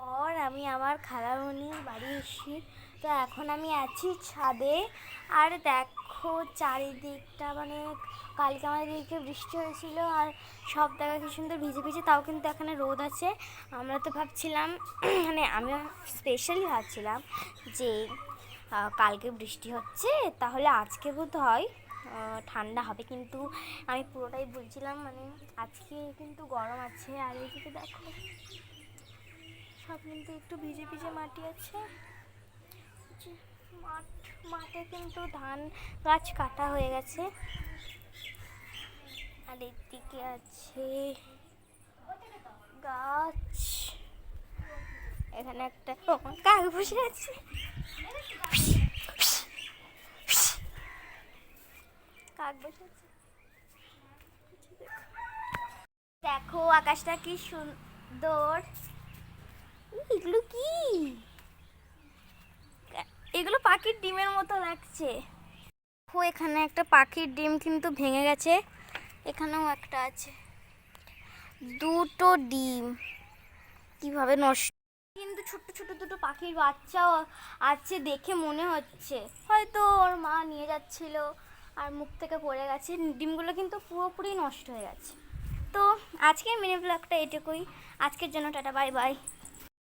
পর আমি আমার খালামণির বাড়ি এসেছি তো এখন আমি আছি ছাদে। আর দেখো, চারিদিকটা মানে কালকে আমাদের দিকে বৃষ্টি হয়েছিল আর সব জায়গা কি সুন্দর ভিজে ভিজে, তাও কিন্তু এখানে রোদ আছে। আমরা তো ভাবছিলাম মানে আমি স্পেশালি ভাবছিলাম যে কালকে বৃষ্টি হচ্ছে, তাহলে আজকে বোধ হয় ঠান্ডা হবে। কিন্তু আমি পুরোটাই বলছিলাম মানে আজকে কিন্তু গরম আছে। আর এইদিকে দেখো সব কিন্তু একটু ভিজে ভিজে মাটি আছে। মাঠ, মাঠে কিন্তু ধান গাছ কাটা হয়ে গেছে। আর এদিকে আছে গাছ। এখানে একটা কাক বসে আছে। কাক বসে আছে। দেখো আকাশটা কি সুন্দর। এগুলো কি? এগুলো পাখির ডিমের মতো লাগছে। ও এখানে একটা পাখির ডিম কিন্তু ভেঙে গেছে। এখানেও একটা আছে। দুটো ডিম। কীভাবে নষ্ট কিন্তু ছোট্ট ছোট্ট দুটো পাখির বাচ্চাও আছে দেখে মনে হচ্ছে। হয়তো ওর মা নিয়ে যাচ্ছিল আর মুখ থেকে পড়ে গেছে। ডিমগুলো কিন্তু পুরোপুরি নষ্ট হয়ে গেছে। তো আজকের মিনি ব্লগটা এটুকুই। আজকের জন্য টাটা, বাই বাই।